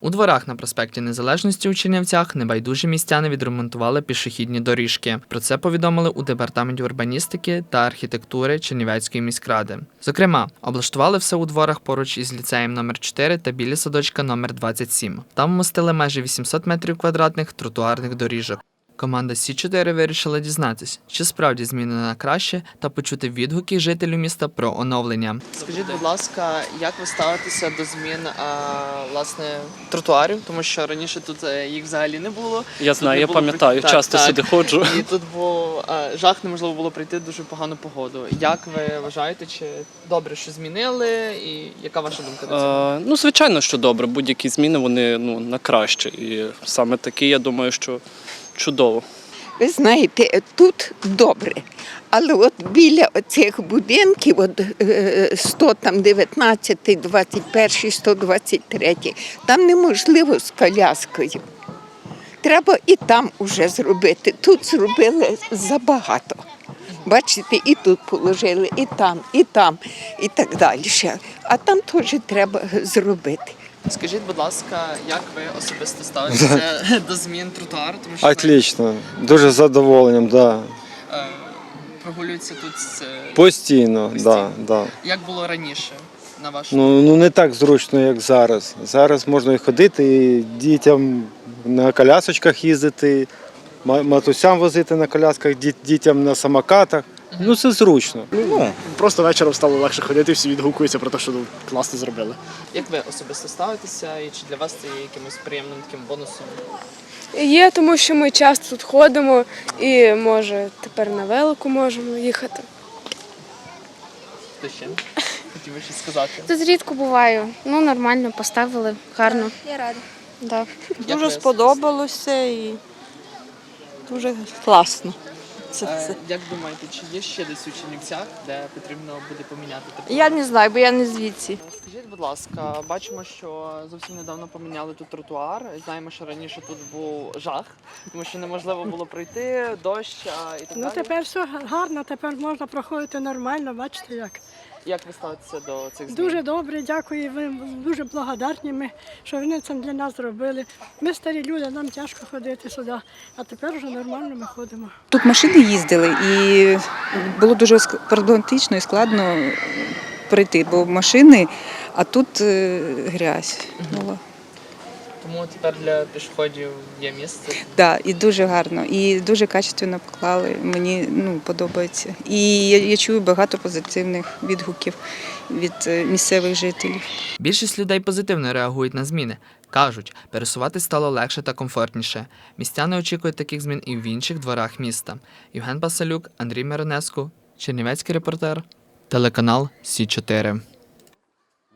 У дворах на проспекті Незалежності у Чернівцях небайдужі містяни відремонтували пішохідні доріжки. Про це повідомили у департаменті урбаністики та архітектури Чернівецької міськради. Зокрема, облаштували все у дворах поруч із ліцеєм номер 4 та біля садочка номер 27. Там вмостили майже 800 метрів квадратних тротуарних доріжок. Команда Сі 4 вирішила дізнатись, чи справді зміни на краще, та почути відгуки жителів міста про оновлення. Скажіть, будь ласка, як ви ставитеся до змін власне тротуарів? Тому що раніше тут е, їх взагалі не було. Я Тут знаю, я було пам'ятаю, так, часто так. сюди ходжу. І тут був жах, неможливо було пройти дуже погану погоду. Як ви вважаєте, чи добре, що змінили, і яка ваша думка це? Е, ну, звичайно, що добре. Будь-які зміни вони ну, на краще. І саме такі, я думаю, що чудово. Ви знаєте, тут добре. Але от біля цих будинків, от е, 100, там 19, 21, 123, там неможливо з коляскою. Треба і там уже зробити. Тут зробили забагато. Бачите, і тут положили, і там, і там, і так далі. А там теж треба зробити. Скажіть, будь ласка, як ви особисто ставитеся до змін тротуару? Тому що ми, Отлично, дуже з задоволенням, да. е, прогулюються тут з, е, Постійно, Постійно. Да, да. як було раніше, на вашу Ну, ну не так зручно, як зараз. Зараз можна і ходити, і дітям на колясочках їздити, ма- матусям возити на колясках, діт- дітям на самокатах. Ну це зручно. Ну, просто вечором стало легше ходити, всі відгукуються про те, що класно зробили. Як ви особисто ставитеся, і чи для вас це є якимось приємним таким бонусом? Є, тому що ми часто тут ходимо і може тепер на велику можемо їхати. Хто ще хотів би щось сказати? Тут рідко буваю. Ну, нормально, поставили, гарно. Я рада. Да. Як ви Дуже сподобалося і дуже класно. Це, Е. Як думаєте, чи є ще десь у Чернівцях, де потрібно буде поміняти тепло? Я не знаю, бо я не звідси. Скажіть, будь ласка, бачимо, що зовсім недавно поміняли тут тротуар. Знаємо, що раніше тут був жах, тому що неможливо було пройти, дощ а, і так Ну далі. тепер все гарно, тепер можна проходити нормально, бачите як. Як ви ставитеся до цих змін? Дуже добре, дякую. Ви дуже благодарні ми, що вони це для нас зробили. Ми старі люди, нам тяжко ходити сюди, а тепер вже нормально ми ходимо. Тут машини їздили, і було дуже проблематично і складно прийти, бо машини, а тут е, грязь була. Тому тепер для пішоходів є місце. Да, і дуже гарно, і дуже качественно поклали. Мені ну, подобається. І я, я чую багато позитивних відгуків від е, місцевих жителів. Більшість людей позитивно реагують на зміни. Кажуть, пересувати стало легше та комфортніше. Містяни очікують таких змін і в інших дворах міста. Євген Басалюк, Андрій Миронеску, Чернівецький репортер, телеканал Сі 4